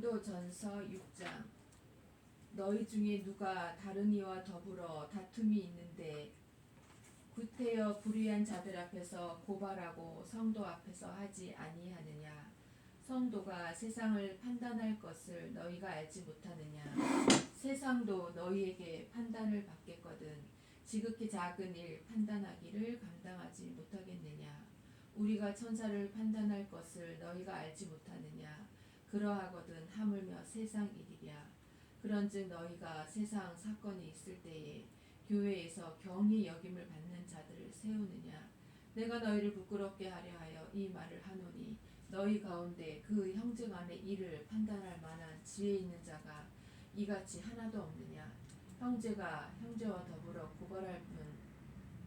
고린도전서 6장. 너희 중에 누가 다른 이와 더불어 다툼이 있는데 구태여 불의한 자들 앞에서 고발하고 성도 앞에서 하지 아니하느냐? 성도가 세상을 판단할 것을 너희가 알지 못하느냐? 세상도 너희에게 판단을 받겠거든 지극히 작은 일 판단하기를 감당하지 못하겠느냐? 우리가 천사를 판단할 것을 너희가 알지 못하느냐 그러하거든 하물며 세상 일이랴. 그런즉 너희가 세상 사건이 있을 때에 교회에서 경히 여김을 받는 자들을 세우느냐? 내가 너희를 부끄럽게 하려 하여 이 말을 하노니 너희 가운데 그 형제 간의 일을 판단할 만한 지혜 있는 자가 이같이 하나도 없느냐? 형제가 형제와 더불어 고발할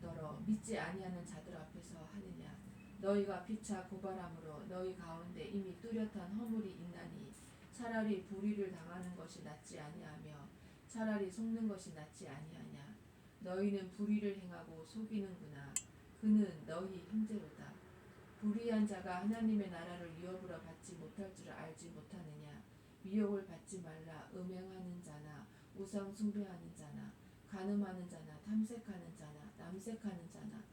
뿐더러 믿지 아니하는 자들 앞에서 하느냐 너희가 피차 고발함으로 너희 가운데 이미 뚜렷한 허물이 있나니 차라리 불의를 당하는 것이 낫지 아니하며 차라리 속는 것이 낫지 아니하냐? 너희는 불의를 행하고 속이는구나. 그는 너희 형제로다. 불의한 자가 하나님의 나라를 유업으로 받지 못할 줄 알지 못하느냐? 미혹을 받지 말라. 음행하는 자나 우상 숭배하는 자나 간음하는 자나 탐색하는 자나 남색하는 자나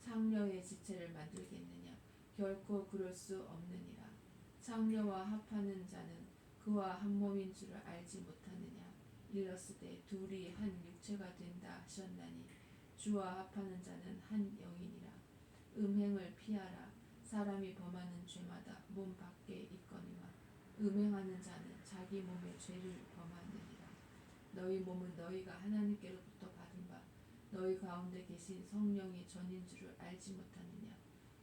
창녀의 지체를 만들겠느냐? 결코 그럴 수 없느니라. 창녀와 합하는 자는 그와 한 몸인 줄을 알지 못하느냐? 일렀으되 둘이 한 육체가 된다 하셨나니 주와 합하는 자는 한 영이니라. 음행을 피하라. 사람이 범하는 죄마다 몸 밖에 있거니와 음행하는 자는 자기 몸의 죄를 범하느니라. 너희 몸은 너희가 바 너희 가운데 계신 성령이 전인 줄을 알지 못하느냐.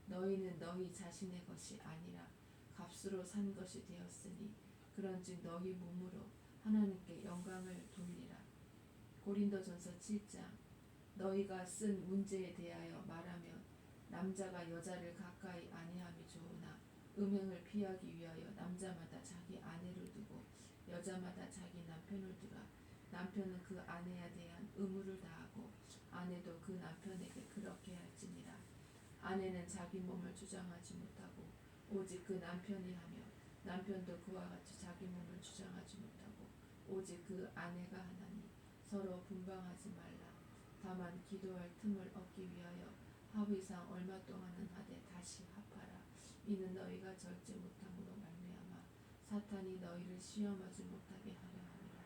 너희는 너희 자신의 것이 아니라 값으로 산 것이 되었으니 그런즉 너희 몸으로 하나님께 영광을 돌리라. 고린도전서 7장 너희가 쓴 문제에 대하여 말하면 남자가 여자를 가까이 아니함이 좋으나 음행을 피하기 위하여 남자마다 자기 아내를 두고 여자마다 자기 남편을 두라. 남편은 그 아내에 대한 의무를 다하고 아내도 그 남편에게 그렇게 할지니라. 아내는 자기 몸을 주장하지 못하고 오직 그 남편이 하며 남편도 그와 같이 자기 몸을 주장하지 못하고 오직 그 아내가 하나니 서로 분방하지 말라. 다만 기도할 틈을 얻기 위하여 합의상 얼마 동안은 하되 다시 합하라. 이는 너희가 절제 못함으로 말미암아 사탄이 너희를 시험하지 못하게 하려 함이라.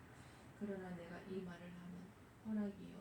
그러나 내가 이 말을 하면 허락이요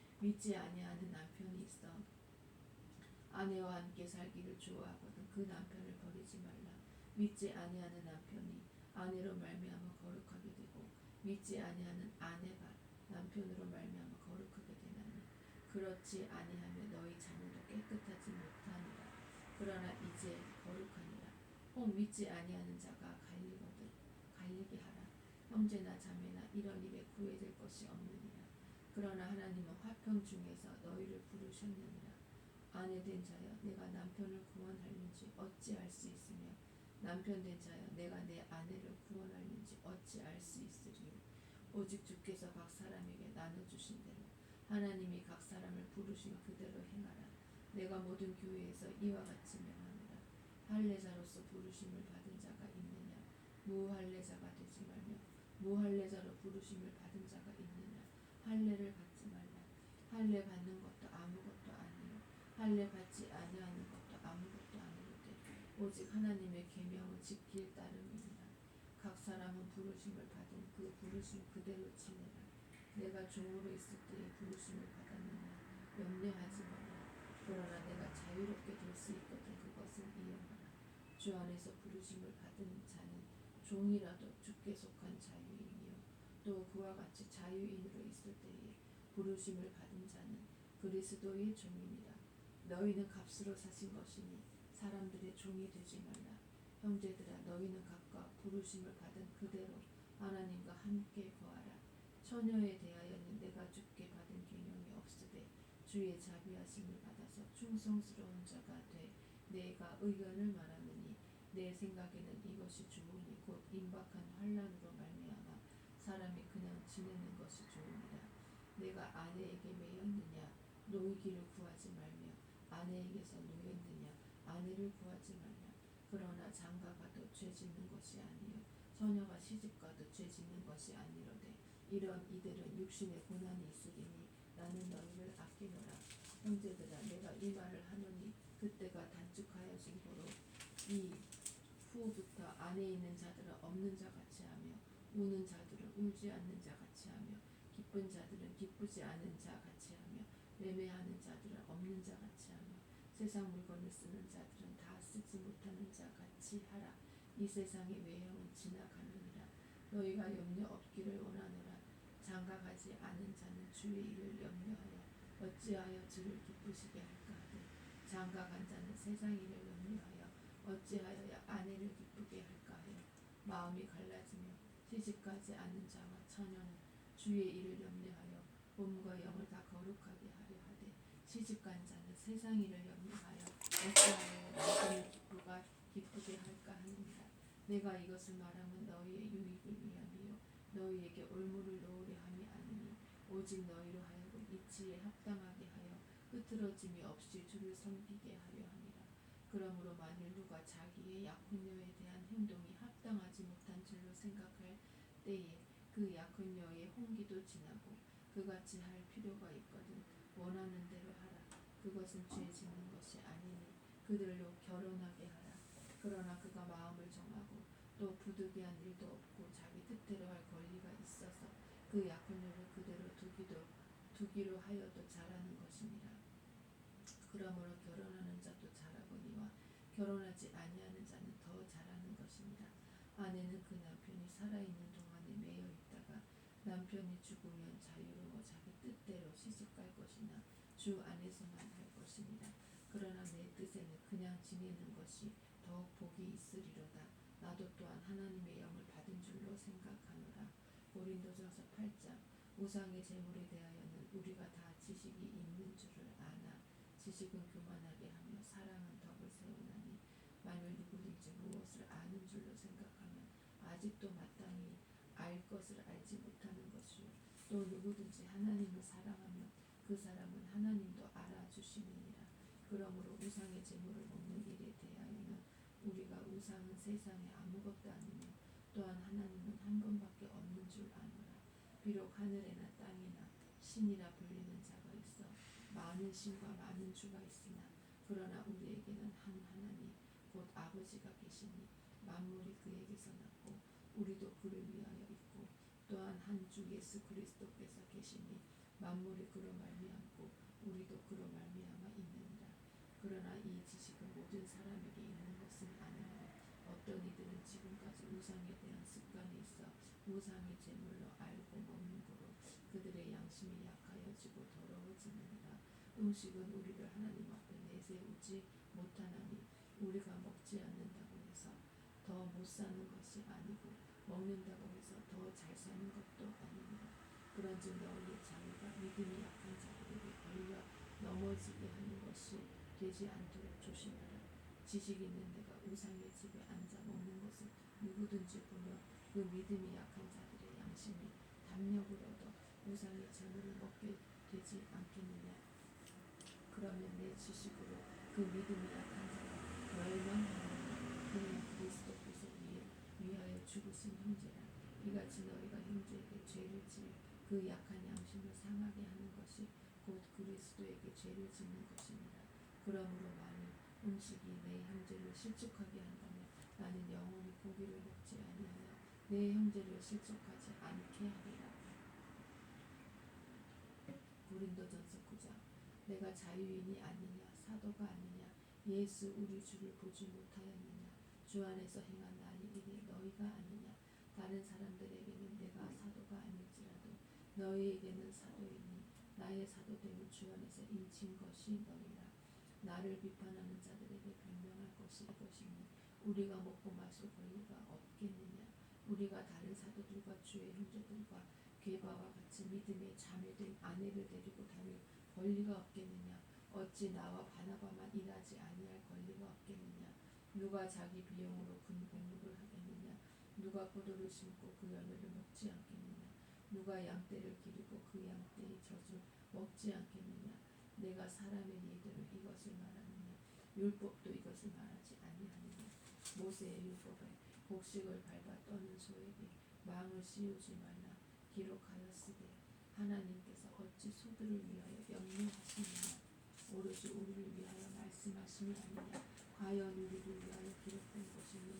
믿지 아니하는 남편이 있어. 아내와 함께 살기를 좋아하거든. 그 남편을 버리지 말라. 믿지 아니하는 남편이 아내로 말미암아 거룩하게 되고 믿지 아니하는 아내가 남편으로 말미암아 거룩하게 되나니 그렇지 아니하면 너희 자녀도 깨끗하지 못하니라. 그러나 이제 거룩하니라. 혹 믿지 아니하는 자가 갈리거든. 갈리게 하라. 형제나 자매나 이런 일에 구애될 것이 없느니라 그러나 하나님은 화평 중에서 너희를 부르셨느니라. 아내 된 자여 내가 남편을 구원하는지 어찌 알 수 있으며 남편 된 자여 내가 내 아내를 구원하는지 어찌 알 수 있으리요 오직 주께서 각 사람에게 나눠주신 대로 하나님이 각 사람을 부르신 그대로 행하라. 내가 모든 교회에서 이와 같이 명하노라. 할례자로서 부르심을 받은 자가 있느냐? 무할례자가 되지 말며 무할례자로 부르심을 받은 자가 할례를 받지 말라. 할례 받는 것도 아무것도 아니요. 할례 받지 아니하는 것도 아무것도 아니로되 오직 하나님의 계명을 지킬 따름이니라. 각 사람은 부르심을 받은 그 부르심 그대로 지내라. 내가 종으로 있을 때에 부르심을 받았느냐? 염려하지 말라. 그러나 내가 자유롭게 될 수 있거든 그것은 이용하라. 주 안에서 부르심을 받은 자는 종이라도 주께 속한 자유인이요 또 그와 같이 자유인으로 있을 때에 부르심을 받은 자는 그리스도의 종이니라 너희는 값으로 사신 것이니 사람들의 종이 되지 말라. 형제들아 너희는 각각 부르심을 받은 그대로 하나님과 함께 거하라. 처녀에 대하여는 내가 주께 받은 계명이 없으되 주의 자비하심을 받아서 충성스러운 자가 돼 내가 의견을 말하느니 내 생각에는 이것이 좋으니 곧 임박한 환란으로 말미암아 사람이 그냥 지내는 것이 좋으니라. 내가 아내에게 매였느냐? 노이기를 구하지 말며 아내에게서 노였느냐? 아내를 구하지 말라 그러나 장가가도 죄 짓는 것이 아니요. 처녀가 시집가도 죄 짓는 것이 아니로되 이런 이들은 육신의 고난이 있으리니 나는 너희를 아끼노라. 형제들아 내가 이 말을 하노니 그때가 단축하여진 고로 이 후부터 안에 있는 자들은 없는 자 같이 하며 우는 자들은 울지 않는 자 같이 하며 기쁜 자들은 기쁘지 않은 자 같이 하며 매매하는 자들은 없는 자 같이 하며 세상 물건을 쓰는 자들은 다 쓰지 못하는 자 같이 하라. 이 세상의 외형은 지나가느니라. 너희가 염려 없기를 원하노라. 장가가지 않은 자는 주의 일을 염려하여 어찌하여 주를 기쁘시게 할까 하되 장가간 자는 세상 일을 염려하여 어찌하여 아내를 기쁘게 할까 하여 마음이 갈 시집가지 않은 자와 처녀는 주의 일을 염려하여 몸과 영을 다 거룩하게 하려 하되 시집간 자는 세상 일을 염려하여 어찌하여 기쁘가 기쁘게 할까 하느니라. 내가 이것을 말하면 너희의 유익을 위함이요. 너희에게 올무를 놓으려 함이 아니니 오직 너희로 하여금 이치에 합당하게 하여 흐트러짐이 없이 주를 섬기게 하려 함이라. 그러므로 만일 누가 자기의 약혼녀에 대한 행동이 합당하지 못한 줄로 생각할 때에 그 약혼녀의 홍기도 지나고 그같이 할 필요가 있거든 원하는 대로 하라. 그것은 죄 짓는 것이 아니니 그들로 결혼하게 하라. 그러나 그가 마음을 정하고 또 부득이한 일도 없고 자기 뜻대로 할 권리가 있어서 그 약혼녀를 그대로 두기도 두기로 하여도 잘하는 것이니라. 그러므로 결혼하는 자도 잘하거니와 결혼하지 아니하는 자는 더 잘하는 것이니라 아내는 그 남편이 살아있는 동안에 매여 있다가 남편이 죽으면 자유로워 자기 뜻대로 시집갈 것이나 주 안에서만 할 것이니라. 그러나 내 뜻에는 그냥 지내는 것이 더욱 복이 있으리로다. 나도 또한 하나님의 영을 받은 줄로 생각하노라. 고린도전서 8장. 우상의 제물에 대하여는 우리가 다 지식이 있는 줄을 아나 지식은 교만하게 하며 사랑은 덕을 세우나니 만일 누구든지 무엇을 아는 줄로 생각하면 아직도 마땅히 알 것을 알지 못하는 것이요. 또 누구든지 하나님을 사랑하면 그 사람은 하나님도 알아주시느니라. 그러므로 우상의 제물을 먹는 일에 대하여는 우리가 우상은 세상에 아무것도 아니며 또한 하나님은 한 분밖에 없는 줄 아노라. 비록 하늘에나 땅에나 신이라 불리는 자가 있어 많은 신과 많은 주가 있으나 그러나 우리에게는 한 하나님 곧 아버지가 계시니 만물이 그에게서 났고 우리도 그를 위하여 있고 또한 한 주 예수 그리스도께서 계시니 만물이 그로 말미암고 우리도 그로 말미암아 있느니라. 그러나 이 지식은 모든 사람에게 있는 것은 아니므로 어떤 이들은 지금까지 우상에 대한 습관이 있어 우상의 제물로 알고 먹는 거로 그들의 양심이 약하여지고 더러워지느니라. 음식은 우리를 하나님 앞에 내세우지 못하나니 우리가 먹지 않는다고 해서 더 못 사는 것이 아니고 먹는다고 해서 더 잘 사는 것도 아니니라 그런즉 너희의 자유가 믿음이 약한 자들에게 걸려 넘어지게 하는 것이 되지 않도록 조심하라. 지식 있는 내가 우상의 집에 앉아 먹는 것을 누구든지 보며 그 믿음이 약한 자들의 양심이 담력을 얻어 우상의 재물을 먹게 되지 않겠느냐? 그러면 내 지식으로 그 믿음이 약한 자가 멸망하느냐? 그는 그리스도께서 위해 위하여 죽으신 형제라 이같이 너희가 형제에게 죄를 지을 그 약한 양심을 상하게 하는 것이 곧 그리스도에게 죄를 짓는 것이니라 그러므로 만일 음식이 내 형제를 실족하게 한다면 나는 영원히 고기를 먹지 아니하여 내 형제를 실족하지 않게 하리라. 고린도전서 9장. 내가 자유인이 아니냐 사도가 아니냐 예수 우리 주를 보지 못하였느냐 주 안에서 행한 나의 일이 너희가 아니냐? 다른 사람들에게는 내가 사도가 아닐지라도 너희에게는 사도이니 나의 사도됨을 주 안에서 인친 것이 너희라. 나를 비판하는 자들에게 변명할 것이 이것이니 우리가 먹고 마실 권리가 없겠느냐? 우리가 다른 사도들과 주의 형제들과 게바와 같이 믿음의 자매된 아내를 데리고 다닐 권리가 없겠느냐? 어찌 나와 바나바만 일하지 아니할 권리가 없겠느냐 누가 자기 비용으로 근 공급을 하겠느냐? 누가 포도를 심고 그 열매를 먹지 않겠느냐? 누가 양떼를 기르고 그 양떼의 젖을 먹지 않겠느냐? 내가 사람의 예대로 이것을 말하느냐? 율법도 이것을 말하지 아니하느냐? 모세의 율법에 곡식을 밟아 떠는 소에게 망을 씌우지 말라 기록하였으되 하나님께서 어찌 소들을 위하여 명령하시느냐? 오롯이 우리를 위하여 말씀하심이 아니냐 과연 우리를 위하여 기록된 것이니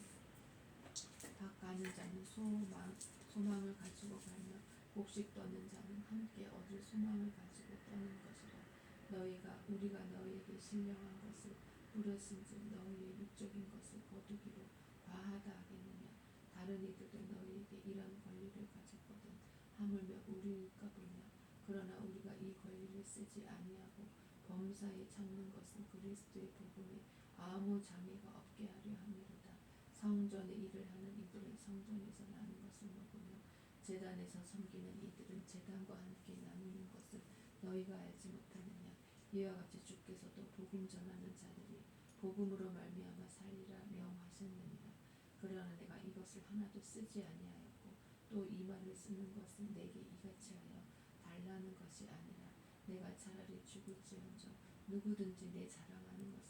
닭 가는 자는 소망, 소망을 가지고 가며 곡식 떠는 자는 함께 얻을 소망을 가지고 떠는 것이라. 너희가 우리가 너희에게 신령한 것을 부렸은즉 너희의 육적인 것을 거두기로 과하다 하겠느냐. 다른 이들도 너희에게 이런 권리를 가졌거든 하물며 우리일까 보냐 그러나 우리가 이 권리를 쓰지 아니하고 범사에 참는 것은 그리스도의 복음에 아무 장애가 없게 하려 함이로다. 성전의 일을 하는 이들은 성전에서 나는 것을 먹으며 재단에서 섬기는 이들은 재단과 함께 나누는 것을 너희가 알지 못하느냐. 이와 같이 주께서도 복음 전하는 자들이 복음으로 말미암아 살리라 명하셨느니라. 그러나 내가 이것을 하나도 쓰지 아니하였고 또 이 말을 쓰는 것은 내게 이같이 하여 달라는 것이 아니라 내가 차라리 죽을지언정 누구든지 내 자랑하는 것을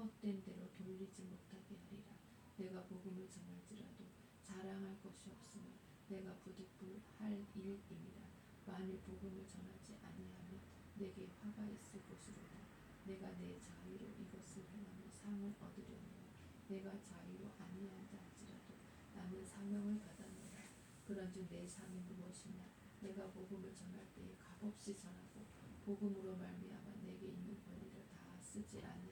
헛된 대로 돌리지 못하게 하리라. 내가 복음을 전할지라도 자랑할 것이 없으면 내가 부득불할 일임이라 만일 복음을 전하지 아니하면 내게 화가 있을 것이로다. 내가 내 자유로 이것을 행하며 상을 얻으려니와 내가 자유로 아니한다 할지라도 나는 사명을 받았노라 그런즉 내 상이 무엇이냐? 내가 복음을 전할 때에 값없이 전하고 복음으로 말미암아 내게 있는 권리를 다 쓰지 이것이로다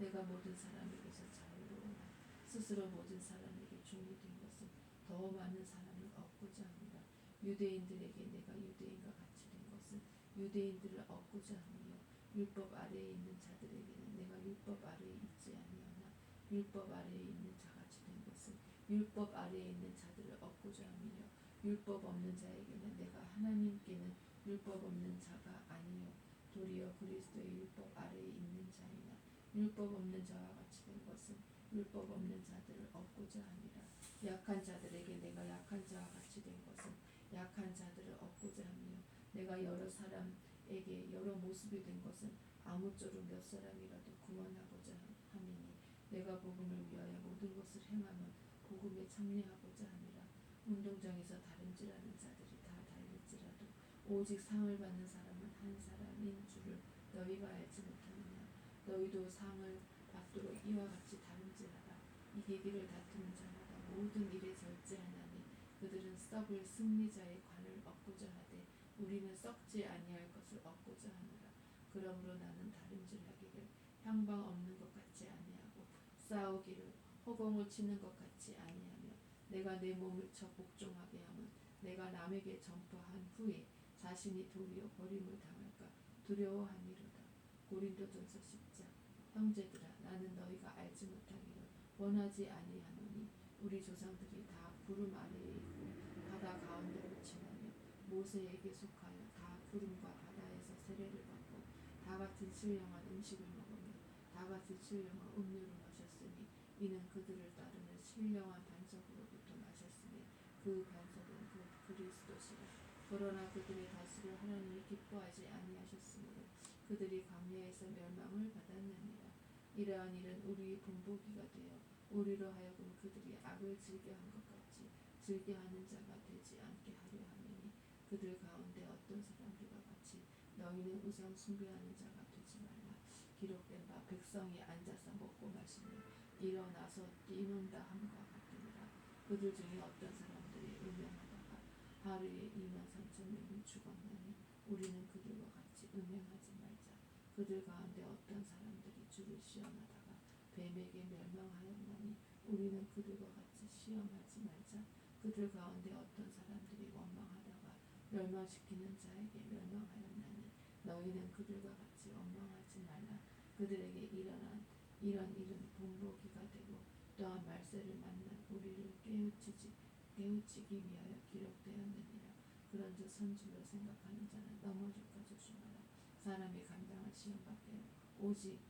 내가 모든 사람에게서 자유로우나 스스로 모든 사람에게 종이 된 것은 더 많은 사람을 얻고자 합니다. 유대인들에게 내가 유대인과 같이 된 것은 유대인들을 얻고자 하며 율법 아래에 있는 자들에게는 내가 율법 아래에 있지 아니하나 율법 아래에 있는 자같이 된 것은 율법 아래에 있는 자들을 얻고자 하며 율법 없는 자에게는 내가 하나님께는 율법 없는 자가 아니요 도리어 그리스도의 율법 아래에 있는 자이나 율법 없는 자와 같이 된 것은 율법 없는 자들을 얻고자 함이라. 약한 자들에게 내가 약한 자와 같이 된 것은 약한 자들을 얻고자 하며 내가 여러 사람에게 여러 모습이 된 것은 아무쪼록 몇 사람이라도 구원하고자 함이니 내가 복음을 위하여 모든 것을 행하면 복음에 참여하고자 함이라. 운동장에서 다름질하는 자들이 다 달릴지라도 오직 상을 받는 사람은 한 사람인 줄을 너희가 알지 못하느냐 너희도 상을 받도록 이와 같이 다름질하라 이기기를 다투는 자마다 모든 일에 절제하나니 그들은 썩을 승리자의 관을 얻고자 하되 우리는 썩지 아니할 것을 얻고자 하노라 그러므로 나는 다름질하기를 향방 없는 것 같지 아니하고 싸우기를 허공을 치는 것 같지 아니하며 내가 내 몸을 쳐 복종하게 함은 내가 남에게 전파한 후에 자신이 도리어 버림을 당할까 두려워함이로다. 고린도전서 10장 형제들아 나는 너희가 알지 못하기를 원하지 아니하노니 우리 조상들이 다 구름 아래에 있고 바다 가운데로 지나며 모세에게 속하여 다 구름과 바다에서 세례를 받고 다 같은 신령한 음식을 먹으며 다 같은 신령한 음료를 마셨으니 이는 그들을 따르는 신령한 반석으로부터 마셨으니 그 반석은 그 그리스도시라. 그러나 그들의 다스를 하나님이 기뻐하지 아니하셨으므로 그들이 광야에서 멸망을 받았느니라. 이러한 일은 우리의 본보기가 되어 우리로 하여금 그들이 악을 즐겨한 것 같이 즐겨하는 자가 되지 않게 하려 함이니 그들 가운데 어떤 사람들과 같이 너희는 우상 숭배하는 자가 되지 말라. 기록된 바 백성이 앉아서 먹고 마시며 일어나서 뛰는다 함과 같으니라. 그들 중에 어떤 사람들이 음행하다가 하루에 2만 3천 명이 죽었나니 우리는 그들과 그들 가운데 어떤 사람들이 주를 시험하다가 뱀에게 멸망하였나니 우리는 그들과 같이 시험하지 말자. 그들 가운데 어떤 사람들이 원망하다가 멸망시키는 자에게 멸망하였나니 너희는 그들과 같이 원망하지 말라. 그들에게 일어난 이런 일은 본보기가 되고 또한 말세를 만난 우리를 깨우치지 깨우치기 위하여 기록되었느니라. 그런즉 선줄로 생각하는 자는 넘어질까 조심하라 사람이 감당할 시험 밖에 오직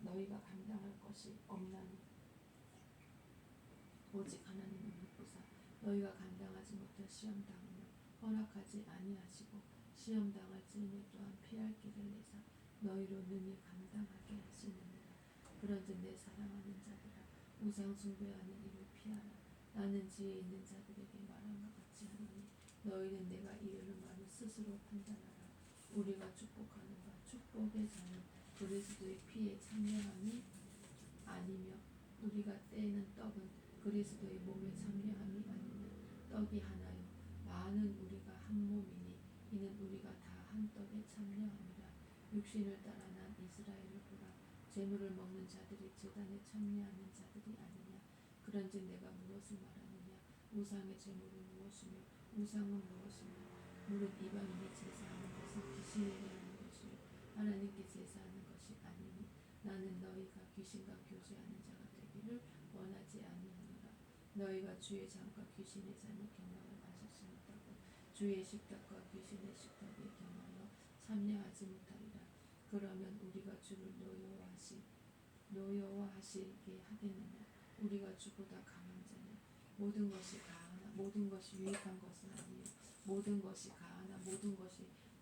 너희가 감당할 것이 없나니. 오직 하나님을 믿고사 너희가 감당하지 못할 시험 당하며 허락하지 아니하시고 시험 당할 즈음에 또한 피할 길을 내사 너희로 능히 감당하게 하시느니라. 그런즉 내 사랑하는 자들아 우상 숭배하는 일을 피하라. 나는 지혜 있는 자들에게 말한 것 같이 하노니 너희는 내가 이르는 말을 스스로 판단하라 우리가 축복하는 바 축복의 자는 그리스도의 피에 참여함이 아니며 우리가 떼는 떡은 그리스도의 몸에 참여함이 아니며 떡이 하나요. 많은 우리가 한 몸이니 이는 우리가 다 한 떡에 참여함이라. 육신을 따라 난 이스라엘을 보라. 재물을 먹는 자들이 제단에 참여하는 자들이 아니냐? 그런즉 내가 무엇을 말하느냐? 우상의 재물은 무엇이며 우상은 무엇이며? 물은 이방인이 제 사하는 것은 귀신에게 하는 것이 아니니 나는 너희가 귀신과 교제하는 자가 되기를 원하지 아니하노라. 너희가 주의 장과 귀신의 잔의 경험을 있다고 주의 식탁과 귀신의 식탁에 경하여 참여하지 못하리라. 그러면 우리가 주를 노여워하시 노여워하시게 하겠느냐? 우리가 주보다 강한 자냐? 모든 것이 가하나 모든 것이 유익한 것은 아니요. 모든 것이 가하나 모든 것이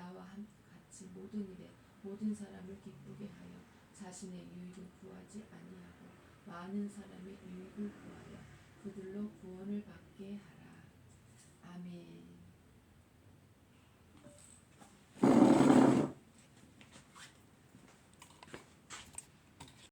나와 한- 같이 모든 일에 모든 사람을 기쁘게 하여 자신의 유익을 구하지 아니하고 많은 사람의 유익을 구하여 그들로 구원을 받게. 아멘.